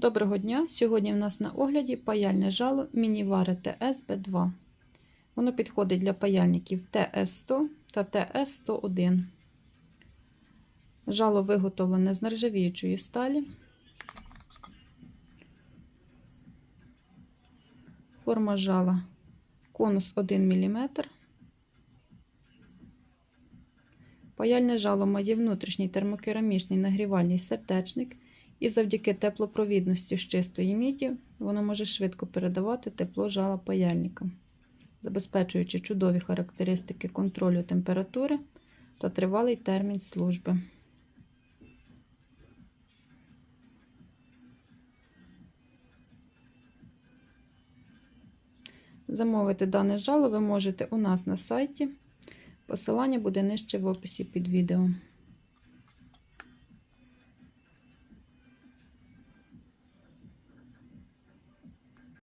Доброго дня! Сьогодні в нас на огляді паяльне жало Мінівари ТС Б2. Воно підходить для паяльників ТС100 та ТС101. Жало виготовлене з нержавіючої сталі. Форма жала конус 1 мм. Паяльне жало має внутрішній термокерамічний нагрівальний сердечник. І завдяки теплопровідності з чистої міді воно може швидко передавати тепло жала паяльникам, забезпечуючи чудові характеристики контролю температури та тривалий термін служби. Замовити дане жало ви можете у нас на сайті. Посилання буде нижче в описі під відео.